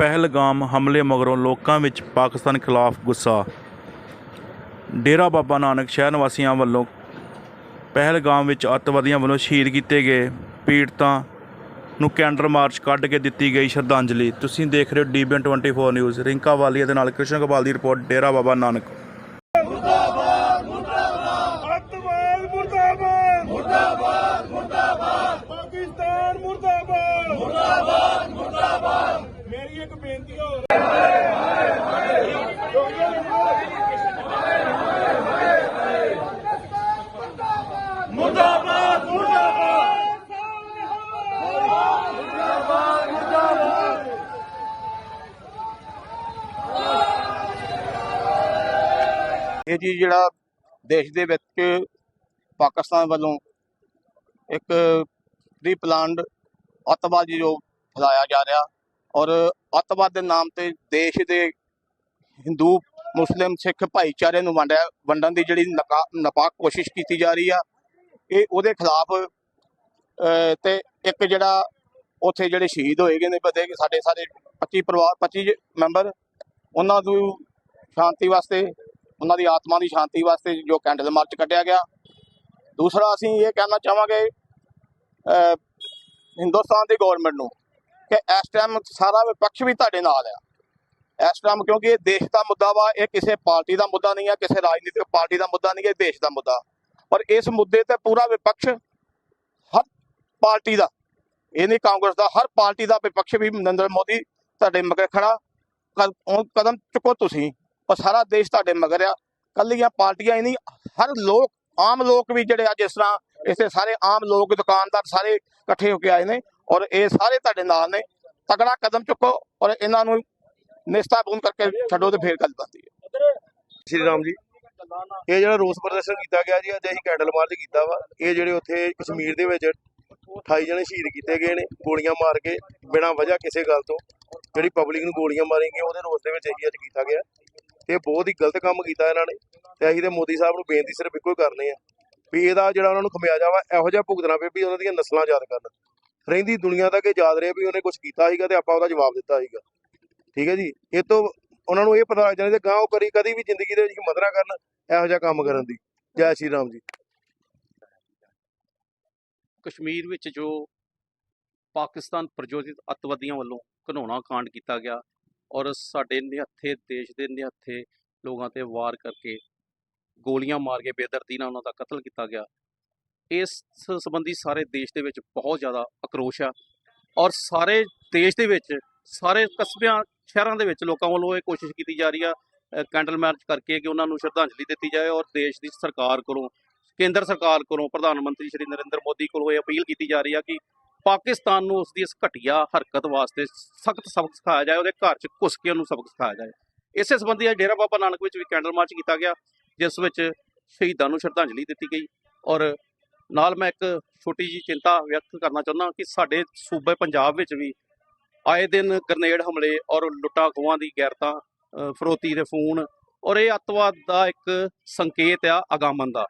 ਪਹਿਲਗਾਮ ਹਮਲੇ ਮਗਰੋਂ ਲੋਕਾਂ ਵਿੱਚ ਪਾਕਿਸਤਾਨ ਖਿਲਾਫ ਗੁੱਸਾ। ਡੇਰਾ ਬਾਬਾ ਨਾਨਕ ਸ਼ਹਿਰ ਨਿਵਾਸੀਆਂ ਵੱਲੋਂ ਪਹਿਲਗਾਮ ਵਿੱਚ ਅੱਤਵਾਦੀਆਂ ਵੱਲੋਂ ਸ਼ਹੀਦ ਕੀਤੇ ਗਏ ਪੀੜਤਾਂ ਨੂੰ ਕੈਂਡਰ ਮਾਰਚ ਕੱਢ ਕੇ ਦਿੱਤੀ ਗਈ ਸ਼ਰਧਾਂਜਲੀ। ਤੁਸੀਂ ਦੇਖ ਰਹੇ ਹੋ ਡੀਬੀਐਨ 24 ਨਿਊਜ਼। ਰਿੰਕਾ ਵਾਲੀਆ ਦੇ ਨਾਲ ਕ੍ਰਿਸ਼ਨ ਗੋਪਾਲ ਦੀ ਰਿਪੋਰਟ, ਡੇਰਾ ਬਾਬਾ ਨਾਨਕ ਅੱਤਵਾਦ ਮੁਰਦਾਬਾਦ ਮੁਰਦਾਬਾਦ ਮੁਰਦਾਬਾਦ ਪਾਕਿਸਤਾਨ ਮੁਰਦਾਬਾਦ ਮੁਰਦਾਬਾਦ ਮੁਰਦਾਬਾਦ ਮੇਰੀ ਇੱਕ ਬੇਨਤੀ ਹੋਰ। ਮੁਰਦਾਬਾਦ ਮੁਰਦਾਬਾਦ। ਇਹ ਜੀ ਜਿਹੜਾ ਦੇਸ਼ ਦੇ ਵਿੱਚ ਪਾਕਿਸਤਾਨ ਵੱਲੋਂ ਇੱਕ ਪ੍ਰੀ ਪਲਾਨਡ ਅੱਤਵਾਦੀ ਜੋ ਫੈਲਾਇਆ ਜਾ ਰਿਹਾ। ਔਰ ਅੱਤਵਾਦ ਦੇ ਨਾਮ ਤੇ ਦੇਸ਼ ਦੇ ਹਿੰਦੂ ਮੁਸਲਿਮ ਸਿੱਖ ਭਾਈਚਾਰੇ ਨੂੰ ਵੰਡਿਆ ਵੰਡਣ ਦੀ ਜਿਹੜੀ ਨਕਾ- ਨਾਪਾਕ ਕੋਸ਼ਿਸ਼ ਕੀਤੀ ਜਾ ਰਹੀ ਆ ਇਹ ਉਹਦੇ ਖਿਲਾਫ ਅਹ, ਤੇ ਇੱਕ ਜਿਹੜਾ ਉੱਥੇ ਜਿਹੜੇ ਸ਼ਹੀਦ ਹੋਏ ਗਏ ਨੇ ਬਤੇ ਕਿ ਸਾਡੇ ਸਾਰੇ 25 ਪਰਿਵਾਰ 25 ਮੈਂਬਰ ਉਹਨਾਂ ਨੂੰ ਸ਼ਾਂਤੀ ਵਾਸਤੇ ਉਹਨਾਂ ਦੀ ਆਤਮਾ ਦੀ ਸ਼ਾਂਤੀ ਵਾਸਤੇ ਜੋ ਕੈਂਡਲ ਮਾਰਚ ਕੱਢਿਆ ਗਿਆ। ਦੂਸਰਾ ਅਸੀਂ ਇਹ ਕਹਿਣਾ ਚਾਹਾਂਗੇ ਹਿੰਦੁਸਤਾਨ ਦੀ ਗਵਰਨਮੈਂਟ ਨੂੰ ਕਿ ਇਸ ਟਾਈਮ ਸਾਰਾ ਵਿਪਕਸ਼ ਵੀ ਤੁਹਾਡੇ ਨਾਲ ਆ। ਇਸ ਟਾਈਮ ਕਿਉਂਕਿ ਇਹ ਦੇਸ਼ ਦਾ ਮੁੱਦਾ ਵਾ, ਇਹ ਕਿਸੇ ਪਾਰਟੀ ਦਾ ਮੁੱਦਾ ਨਹੀਂ ਹੈ ਕਿਸੇ ਰਾਜਨੀਤਿਕ ਪਾਰਟੀ ਦਾ ਮੁੱਦਾ ਨਹੀਂ, ਇਹ ਦੇਸ਼ ਦਾ ਮੁੱਦਾ। ਔਰ ਇਸ ਮੁੱਦੇ ਤੇ ਪੂਰਾ ਵਿਪਕਸ਼ ਹਰ ਪਾਰਟੀ ਦਾ, ਇਹ ਨਹੀਂ ਕਾਂਗਰਸ ਦਾ, ਹਰ ਪਾਰਟੀ ਦਾ ਵਿਪਕਸ਼ ਵੀ ਨਰਿੰਦਰ ਮੋਦੀ ਤੁਹਾਡੇ ਮਗਰ ਖੜਾ। ਕਦ- ਕਦਮ ਚੁੱਕੋ ਤੁਸੀਂ, ਪਰ ਸਾਰਾ ਦੇਸ਼ ਤੁਹਾਡੇ ਮਗਰ ਆ। ਕੱਲੀਆਂ ਪਾਰਟੀਆਂ ਹੀ ਨਹੀਂ, ਹਰ ਲੋਕ, ਆਮ ਲੋਕ ਵੀ ਜਿਹੜੇ ਅੱਜ ਇਸ ਤਰ੍ਹਾਂ ਇਸੇ ਸਾਰੇ ਆਮ ਲੋਕ, ਦੁਕਾਨਦਾਰ ਸਾਰੇ ਇਕੱਠੇ ਹੋ ਕੇ ਆਏ ਨੇ ਔਰ ਇਹ ਸਾਰੇ ਤੁਹਾਡੇ ਨਾਲ ਨੇ। ਤਕੜਾ ਕਦਮ ਚੁੱਕੋ ਔਰ ਇਹਨਾਂ ਨੂੰ ਨਿਸਤਾਬੂਨ ਕਰਕੇ ਛੱਡੋ ਤੇ ਫੇਰ ਗੱਲ ਬਣਦੀ ਹੈ। ਸ਼੍ਰੀ ਰਾਮ ਜੀ, ਇਹ ਜਿਹੜਾ ਰੋਸ ਪ੍ਰਦਰਸ਼ਨ ਕੀਤਾ ਗਿਆ ਜੀ, ਅੱਜ ਅਸੀਂ ਕੈਂਡਲ ਮਾਰਚ ਕੀਤਾ ਵਾ। ਇਹ ਜਿਹੜੇ ਉੱਥੇ ਕਸ਼ਮੀਰ ਦੇ ਵਿੱਚ 28 ਜਣੇ ਸ਼ਹੀਦ ਕੀਤੇ ਗਏ ਨੇ, ਗੋਲੀਆਂ ਮਾਰ ਕੇ, ਬਿਨਾਂ ਵਜ੍ਹਾ ਕਿਸੇ ਗੱਲ ਤੋਂ। ਜਿਹੜੀ ਪਬਲਿਕ ਨੂੰ ਗੋਲੀਆਂ ਮਾਰੀਆਂ ਗਈਆਂ, ਉਹਦੇ ਰੋਸ ਦੇ ਵਿੱਚ ਇਹੀ ਅੱਜ ਕੀਤਾ ਗਿਆ। ਤੇ ਬਹੁਤ ਹੀ ਗਲਤ ਕੰਮ ਕੀਤਾ ਇਹਨਾਂ ਨੇ। ਤੇ ਅਸੀਂ ਤੇ ਮੋਦੀ ਸਾਹਿਬ ਨੂੰ ਬੇਨਤੀ ਸਿਰਫ ਇੱਕੋ ਹੀ ਕਰਨੇ ਆ ਵੀ ਇਹਦਾ ਜਿਹੜਾ ਉਹਨਾਂ ਨੂੰ ਖਮਿਆਜਾ ਵਾ, ਇਹੋ ਜਿਹਾ ਭੁਗਤਣਾ ਪਏ ਵੀ ਉਹਨਾਂ ਦੀਆਂ ਨਸਲਾਂ ਯਾਦ ਕਰਨ। ਰਹਿੰਦੀ ਦੁਨੀਆ ਤੱਕ ਇਹ ਯਾਦ ਰਹੇ ਵੀ ਉਹਨੇ ਕੁਝ ਕੀਤਾ ਸੀਗਾ ਤੇ ਆਪਾਂ ਉਹਦਾ ਜਵਾਬ ਦਿੱਤਾ ਸੀਗਾ। ਠੀਕ ਹੈ ਜੀ? ਇਹ ਤੋਂ ਉਹਨਾਂ ਨੂੰ ਇਹ ਪਤਾ ਲੱਗ ਜਾਣਾ ਤੇ ਗਾਂ ਉਹ ਕਰੀ ਕਦੀ ਵੀ ਜ਼ਿੰਦਗੀ ਦੇ ਵਿੱਚ ਹਿੰਮਤ ਨਾ ਕਰਨ, ਇਹੋ ਜਿਹਾ ਕੰਮ ਕਰਨ ਦੀ। ਜੈ ਸ਼੍ਰੀ ਰਾਮ ਜੀ। ਕਸ਼ਮੀਰ ਵਿੱਚ ਜੋ ਪਾਕਿਸਤਾਨ ਪ੍ਰਯੋਜਿਤ ਅੱਤਵਾਦੀਆਂ ਵੱਲੋਂ ਘਿਨਾਉਣਾ ਕਾਂਡ ਕੀਤਾ ਗਿਆ ਔਰ ਸਾਡੇ ਨਿਹੱਥੇ, ਦੇਸ਼ ਦੇ ਨਿਹੱਥੇ ਲੋਕਾਂ ਤੇ ਵਾਰ ਕਰਕੇ ਗੋਲੀਆਂ ਮਾਰ ਕੇ ਬੇਦਰਦੀ ਨਾਲ ਉਹਨਾਂ ਦਾ ਕਤਲ ਕੀਤਾ ਗਿਆ ਇਸ ਸੰਬੰਧੀ ਸਾਰੇ ਦੇਸ਼ ਦੇ ਵਿੱਚ ਬਹੁਤ ਜ਼ਿਆਦਾ ਆਕਰੋਸ਼ ਆ ਔਰ ਸਾਰੇ ਦੇਸ਼ ਦੇ ਵਿੱਚ, ਸਾਰੇ ਕਸਬਿਆਂ ਸ਼ਹਿਰਾਂ ਦੇ ਵਿੱਚ ਲੋਕਾਂ ਵੱਲੋਂ ਇਹ ਕੋਸ਼ਿਸ਼ ਕੀਤੀ ਜਾ ਰਹੀ ਆ ਕੈਂਡਲ ਮਾਰਚ ਕਰਕੇ ਕਿ ਉਹਨਾਂ ਨੂੰ ਸ਼ਰਧਾਂਜਲੀ ਦਿੱਤੀ ਜਾਏ ਔਰ ਦੇਸ਼ ਦੀ ਸਰਕਾਰ ਕੋਲੋਂ, ਕੇਂਦਰ ਸਰਕਾਰ ਕੋਲੋਂ, ਪ੍ਰਧਾਨ ਮੰਤਰੀ ਸ਼੍ਰੀ ਨਰਿੰਦਰ ਮੋਦੀ ਕੋਲੋਂ ਇਹ ਅਪੀਲ ਕੀਤੀ ਜਾ ਰਹੀ ਆ ਕਿ ਪਾਕਿਸਤਾਨ ਨੂੰ ਉਸ ਦੀ ਇਸ ਘਟੀਆ ਹਰਕਤ ਵਾਸਤੇ ਸਖਤ ਸਬਕ ਸਿਖਾਇਆ ਜਾਏ, ਉਹਦੇ ਘਰ 'ਚ ਘੁਸ ਕੇ ਉਹਨੂੰ ਸਬਕ ਸਿਖਾਇਆ ਜਾਏ। ਇਸੇ ਸੰਬੰਧੀ ਅੱਜ ਡੇਰਾ ਬਾਬਾ ਨਾਨਕ ਵਿੱਚ ਵੀ ਕੈਂਡਲ ਮਾਰਚ ਕੀਤਾ ਗਿਆ, ਜਿਸ ਵਿੱਚ ਸ਼ਹੀਦਾਂ ਨੂੰ ਸ਼ਰਧਾਂਜਲੀ ਦਿੱਤੀ ਗਈ ਔਰ ਨਾਲ ਮੈਂ ਇੱਕ ਛੋਟੀ ਜੀ ਚਿੰਤਾ ਵਿਅਕਤ ਕਰਨਾ ਚਾਹੁੰਦਾ ਕਿ ਸਾਡੇ ਸੂਬੇ ਪੰਜਾਬ ਵਿੱਚ ਵੀ ਆਏ ਦਿਨ ਗ੍ਰਨੇਡ ਹਮਲੇ ਔਰ ਲੁੱਟਾਂ ਖੋਹਾਂ ਦੀ ਗੈਰਤਾਂ ਫਰੋਤੀ ਦੇ ਫੋਨ ਔਰ ਇਹ ਅੱਤਵਾਦ ਦਾ ਇੱਕ ਸੰਕੇਤ ਆ ਅਗਾਮਨ ਦਾ।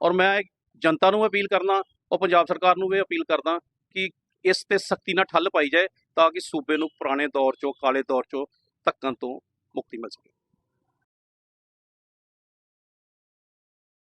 ਔਰ ਮੈਂ ਜਨਤਾ ਨੂੰ ਅਪੀਲ ਕਰਨਾ, ਔਰ ਪੰਜਾਬ ਸਰਕਾਰ ਨੂੰ ਵੀ ਅਪੀਲ ਕਰਦਾ ਕਿ ਇਸ ਤੇ ਸਖਤੀ ਨਾਲ ਠੱਲ ਪਾਈ ਜਾਏ ਤਾਂ ਕਿ ਸੂਬੇ ਨੂੰ ਪੁਰਾਣੇ ਦੌਰ ਚੋਂ, ਕਾਲੇ ਦੌਰ ਚੋਂ ਧੱਕਣ ਤੋਂ ਮੁਕਤੀ ਮਿਲ ਸਕੇ।